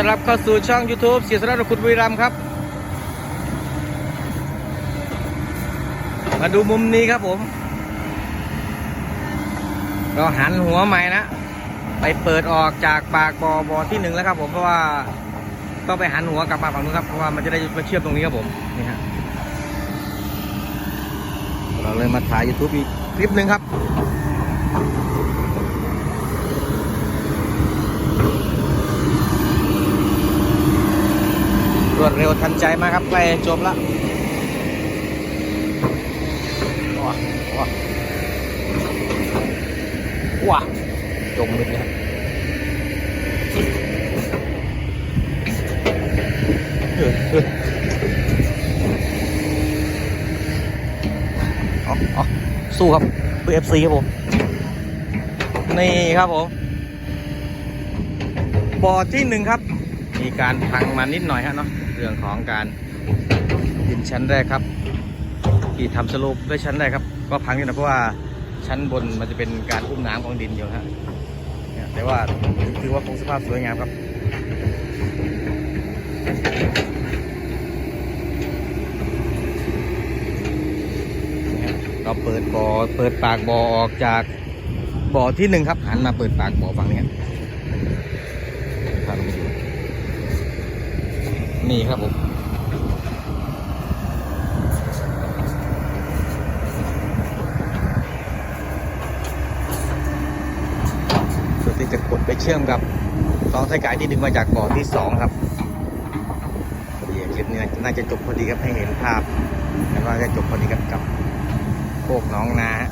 ้อนรับเข้าสู่ช่อง YouTube เสียสระขุดบุรีรัมครับ มาดูมุมนี้ครับผม เราหันหัวใหม่นะ ไปเปิดออกจากปากบอ่อบอที่หนึ่งแล้วครับผมเพราะว่าต้องไปหันหัวกลับมาฝั่งนู้นครับเพราะว่ามันจะได้มาเชื่อมตรงนี้ครับผมนี่ฮะเราเลยมาถ่าย YouTube อีกคลิปหนึ่งครับ รวดเร็วทันใจมากครับใกล้จบละว้าว้าว้าจมมิดเลยครับเออเออเอาเอสู้ครับเพื่อ FC ครับผม นี่ครับผมบอที่หนึ่งครับ มีการพังมานิดหน่อยฮะเนาะ เรื่องของการดินชั้นแรกครับที่ทำสรุปด้วยชั้นแรกครับ ก็พังนิดหน่อยเพราะว่าชั้นบนมันจะเป็นการอุ้มน้ำของดินอยู่ฮะแต่ว่าถือว่าคงสภาพสวยงามครับเราเปิดบ่อเปิดปากบ่อออกจากบ่อที่หนึ่งครับหันมาเปิดปากบ่อฝั่งนี้ครับพาลงไปดู นี่ครับผมเพื่อที่จะกดไปเชื่อมกับสองสายกายที่ดึงมาจากบ่อที่สองครับพอดีคลิปนี้น่าจะจบพอดีครับให้เห็นภาพแล้วก็จะจบพอดีกับกับโคกน้องนาฮะ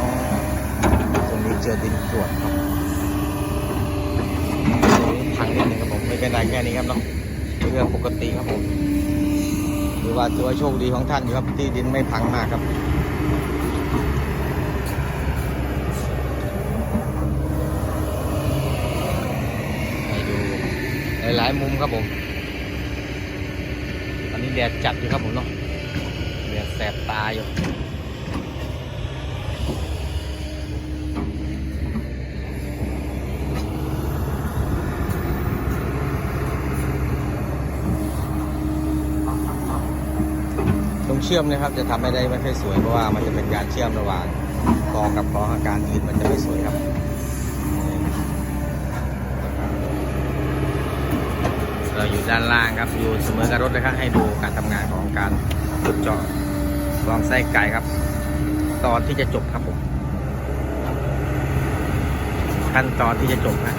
อ๋อตรงนี้เจอดินกรวดครับพังนิดนึงครับผมไม่เป็นไรแค่นี้ครับเนาะเป็นเรื่องปกติครับผมหรือว่าถือว่าโชคดีของท่านอยู่ครับที่ดินไม่พังมากครับให้ดูหลายๆมุมครับผมตอนนี้แดดจัดอยู่ครับผมเนาะแดดแสบตาอยู่ เชื่อมนะครับ จะทำให้ได้ไม่ค่อยสวยเพราะว่ามันจะเป็นการเชื่อมระหว่างกองกับกองอาการยืนมันจะไม่สวยครับเราอยู่ด้านล่างครับอยู่เสมอกับรถเลยครับให้ดูการทำงานของการขุดเจาะลองไส้ไก่ครับ ตอนที่จะจบครับผมขั้นตอนที่จะจบนะ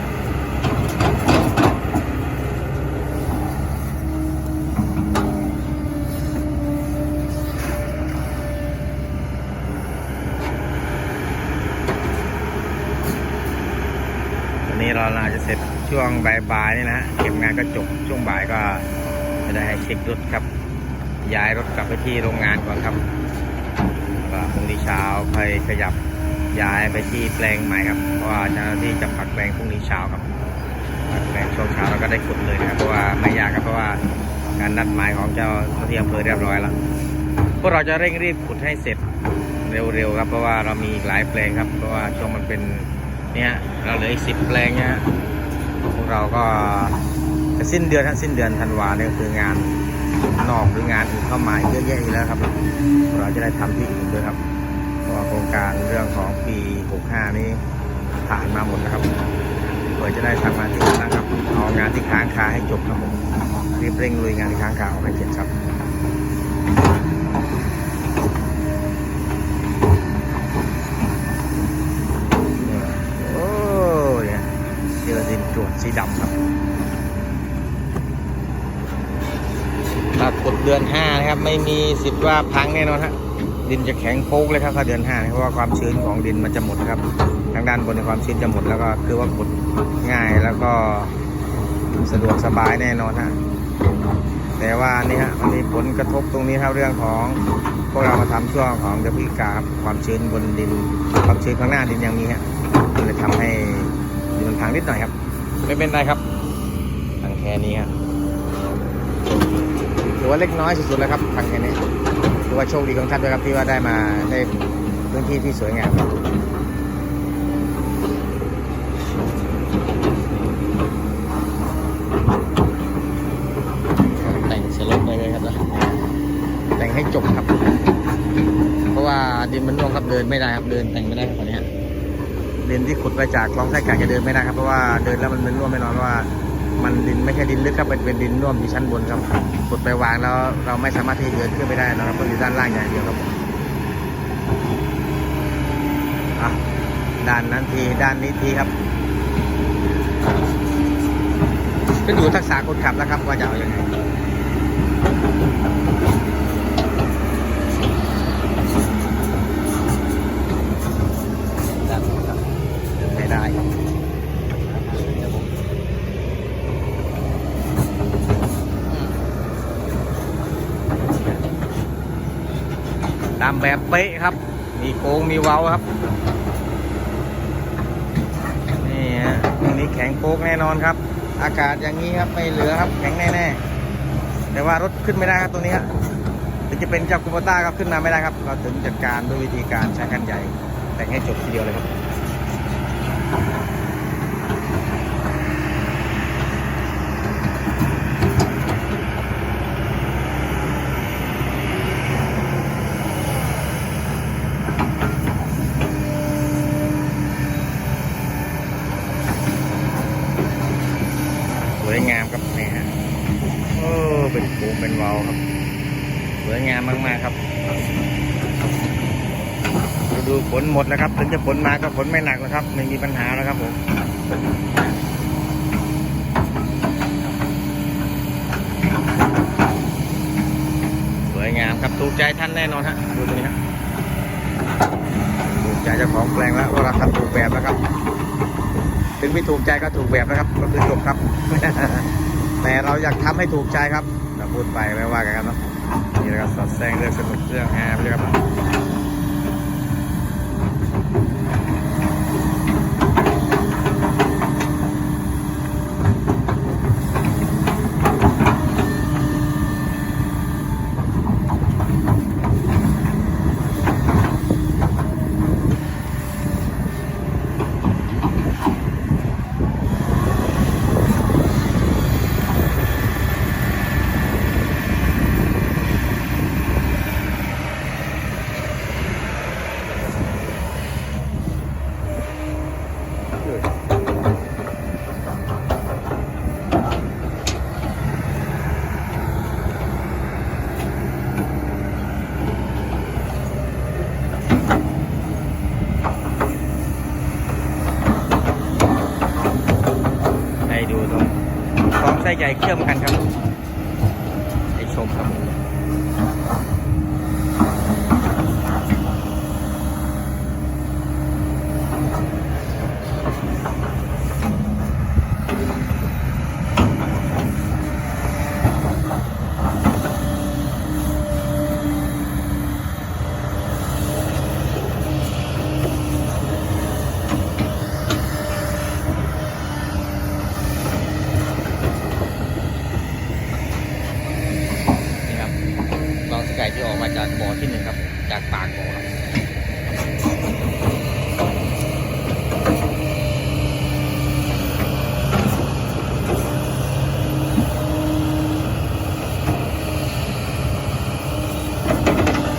วั นนี้เราน่าจะเสร็จช่วงบ่ายๆนี่นะฮะเก็บงานก็จบช่วงบ่ายก็จะได้ให้เช็ครถครับ ย้ายรถกลับไปที่โรงงานก่อนครับก็พรุ่งนี้เช้าค่อยขยับย้ายไปที่แปลงใหม่ครับเพราะว่าเจ้าหน้าที่จะปักแปลงพรุ่งนี้เช้าครับปักแปลงช่วงเช้าเราก็ได้ขุดเลยนะครับเพราะว่าไม่ยากครับเพราะว่าการนัดหมายของเจ้าหน้าที่อำเภอเรียบร้อยแล้วพวกเราจะเร่งรีบขุดให้เสร็จเร็วๆครับ เพราะว่าเรามีหลายแปลงครับ เพราะว่าช่วงมันเป็น เนี่ยเราเหลืออีกสิบแปลงเนี่ยพวกเราก็จะสิ้นเดือนถ้าสิ้นเดือนธันวาเนี่ยคืองานนอกหรืองานอื่นเข้ามาเยอะแยะอีกแล้วครับ เราจะได้ทำที่อื่นด้วยครับเพราะโครงการเรื่องของปี 65 นี้ผ่านมาหมดนะครับเพื่อจะได้ทำงานที่อื่นนะครับ เอางานที่ค้างคาให้จบครับผมรีบเร่งลุยงานที่ค้างคาออกให้เสร็จครับ โอ้ยเนี่ยเจอดินกรวดสีดำครับถ้ากดเดือนห้านะครับ ไม่มีสิทธิ์ว่าพังแน่นอนฮะดินจะแข็งโป๊กเลยครับถ้าเดือนห้าเพราะว่าความชื้นของดินมันจะหมดครับ ทางด้านบนในความชื้นจะหมดแล้วก็คือว่ากดง่ายแล้วก็สะดวกสบายแน่นอนฮะแต่ว่านี่ฮะมันมีผลกระทบตรงนี้ครับเรื่องของพวกเรามาทำช่วงของเดือนพฤศจิกาครับความชื้นบนดิน ความชื้นข้างหน้าดินยังมีฮะมันเลยทำให้ดินมันพังนิดหน่อยครับ ไม่เป็นไรครับพังแค่นี้ครับ ถือว่าเล็กน้อยสุดๆแล้วครับทางแค่นี้ถือว่าโชคดีของท่านด้วยครับที่ว่าได้มาได้พื้นที่ที่สวยงามครับแต่งสลบไปเลยครับนะแต่งให้จบครับ เพราะว่าดินมันร่วงครับเดินไม่ได้ครับเดินแต่งไม่ได้ครับตอนนี้ฮะดินที่ขุดมาจากคลองไส้ไก่จะเดินไม่ได้ครับเพราะว่าเดินแล้วมันมันร่วงไม่นอนเพราะว่า มันดินไม่ใช่ดินลึกครับเป็นเป็นดินร่วมที่ชั้นบนครับกดไปวางแล้วเราไม่สามารถที่จะเดินขึ้นไปได้นะครับต้องอยู่ด้านล่างอย่างเดียวครับอะด้านนั้นทีด้านนี้ทีครับก็อยู่ทักษะคนขับแล้วครับว่าจะเอาอยัางไงด้านนู้นครับเดินไม่ได้ครับเดี๋ยวผม ตามแบบเป๊ะครับ มีโค้งมีเว้าครับ นี่ฮะตรงนี้แข็งโป๊กแน่นอนครับ อากาศอย่างนี้ครับไม่เหลือครับแข็งแน่ๆ แต่ว่ารถขึ้นไม่ได้ครับตรงนี้ครับถึงจะเป็นเจ้าคูโบต้าก็ขึ้นมาไม่ได้ครับ เราถึงจัดการด้วยวิธีการใช้คันใหญ่ แต่งให้จบทีเดียวเลยครับ สวยงามครับนี่ฮะโอ้เป็นโค้งเป็นวาครับ สวยงามมากๆครับ ดูฝนหมดแล้วครับ ถึงจะฝนมาก็ฝนไม่หนักแล้วครับ ไม่มีปัญหาแล้วครับผมสวยงามครับถูกใจท่านแน่นอนฮะดูตรงนี้ฮะถูกใจเจ้าของแปลงแล้วว่าเราทำถูกแบบแล้วครับ ถึงไม่ถูกใจก็ถูกแบบนะครับ ก็คือจบครับ แต่เราอยากทำให้ถูกใจครับ พูดไปไม่ว่ากันครับเนาะนี่นะครับสอดแซงเรื่องสนุกเรื่องฮาไปเลยครับให้ดูตรงท้องไส้ ใหญ่เชื่อมกันครับให้ชมครับนี่ครับลองสไก่ที่ออกมาจากบ่อที่หนึ่งครับ จากปากบ่อครับ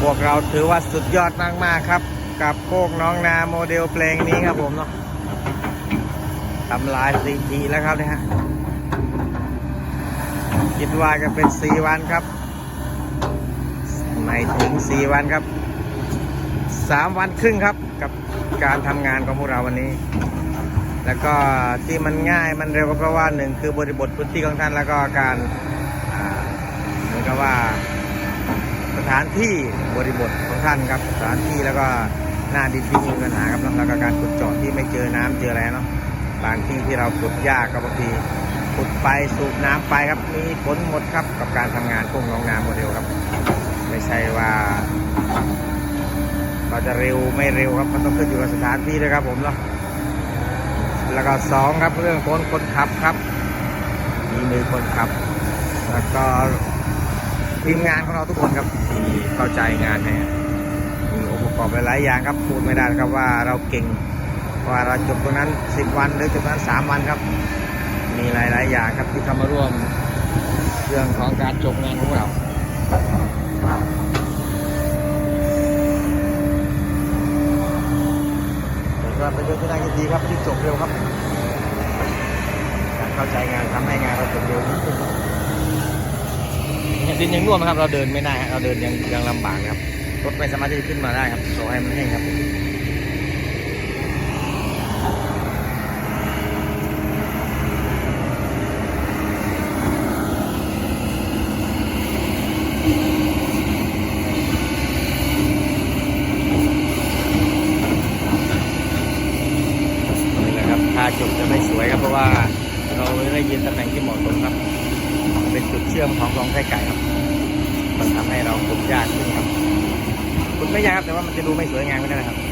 พวก เราถือว่าสุดยอดมากๆครับ กับโคกน้องนาโมเดลเพลงนี้ครับผมเนาะทำลายสถิติแล้วครับเนี่ยฮะคิดว่าจะเป็นสี่วันครับ ไม่ถึงสี่วันครับสามวันครึ่งครับกับการทำงานของพวกเราวันนี้ แล้วก็ที่มันง่ายมันเร็วก็เพราะว่าหนึ่งคือบริบทพื้นที่ของท่านแล้วก็การเหมือนกับว่า ถานที่บริบทของท่านครับสถานที่แล้วก็หน้าดินที่มีปัญหาครับแล้วก็การขุดเจาะที่ไม่เจอน้ำเจออะไรเนาะบางที่ที่เราขุดยากก็บางทีขุดไปสูบน้ำไปครับมีผลหมดครับกับการทำงานกุ้งน้องน้ำโมเดลครับ ไม่ใช่ว่าเราจะเร็วไม่เร็วครับมันต้องขึ้นอยู่กับสถานที่ด้วยครับผมเนาะแล้วก็สองครับเรื่องคนคนขับครับ มีมือคนขับ แล้วก็ ทีมงานของเราทุกคนครับที่เข้าใจงานให้มีองค์ประกอบหลายๆอย่างครับพูดไม่ได้ครับว่าเราเก่งว่าเราจบตรงนั้น 10 วันหรือจบตรงนั้น 3 วันครับ มีหลาย ๆ อย่างครับที่เข้ามาร่วมเรื่องของการจบงานของเราก็เป็นเรื่องที่น่ายินดีครับที่จบเร็วครับ การเข้าใจงานทำให้งานเราจบเร็วที่สุ ห็นดินยังน่วมครับ เราเดินไม่ได้เราเดินยังยังลำบากครับรถไม่สามารถที่จะขึ้นมาได้ครับโซให้มันแห้งครับนี่แหละครับถ้าจบจะไม่สวยครับเพราะว่าเราไม่ได้ยืนตำแหน่งที่เหมาะสมครับ เป็นจุดเชื่อมของคลองไส้ไก่ครับ มันทำให้เราขุดยากขึ้นครับขุด ไม่ยากครับแต่ว่ามันจะดูไม่สวยงามก็ได้นะครับ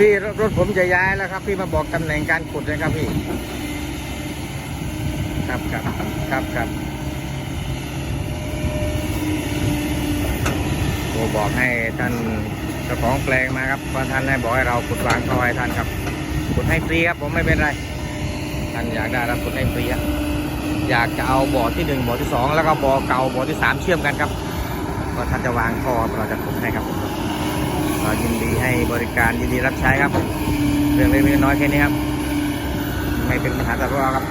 พี่รถผมจะย้ายแล้วครับ พี่มาบอกตำแหน่งการขุดนะครับพี่ ครับครับครับครับโทรบอกให้ท่านเจ้าของแปลงมาครับเพราะท่านให้บอกให้เราขุดวางท่อให้ท่านครับขุดให้ฟรีครับผมไม่เป็นไร ท่านอยากได้เราขุดให้ฟรีครับอยากจะเอาบ่อที่หนึ่งบ่อที่สองแล้วก็บ่อเก่าบ่อที่สามเชื่อมกันครับ ก็ท่านจะวางท่อเราจะขุดให้ครับ ก็ยินดีให้บริการยินดีรับใช้ครับ เรื่องเล็กๆน้อยๆแค่นี้ครับ ไม่เป็นปัญหาต่อเราครับ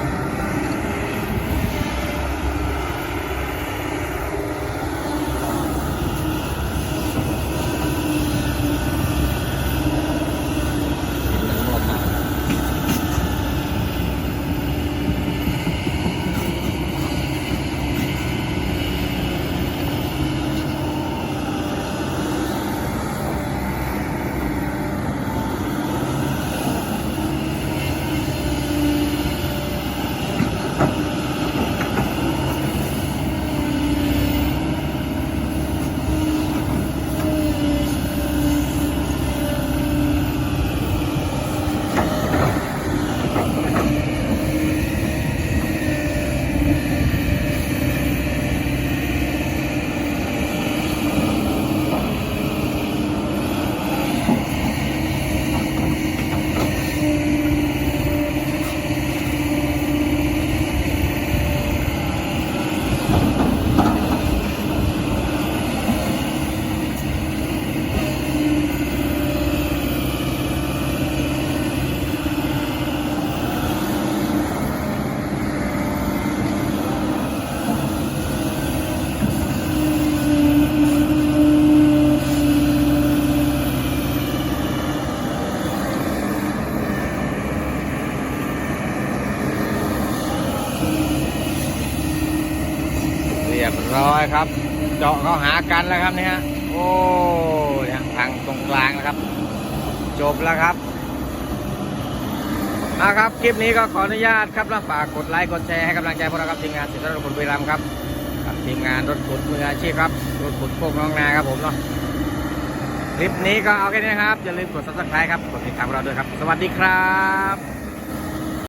บร้อยครับ เจาะเข้าหากันแล้วครับเนี่ยโอ้ยทางตรงกลางนะครับ จบแล้วครับเอาครับ คลิปนี้ก็ขออนุญาตครับแล้วฝากกดไลค์กดแชร์ให้กำลังใจพวกเราครับทีมงานสิทธิ์รถขุดบุรีรัมย์ครับกับทีมงานรถขุดมืออาชีพครับรถขุดโคกน้องนาครับผมเนาะคลิปนี้ก็เอาแค่นี้ครับ อย่าลืมกด subscribe ครับ กดติดตามเราด้วยครับ สวัสดีครับ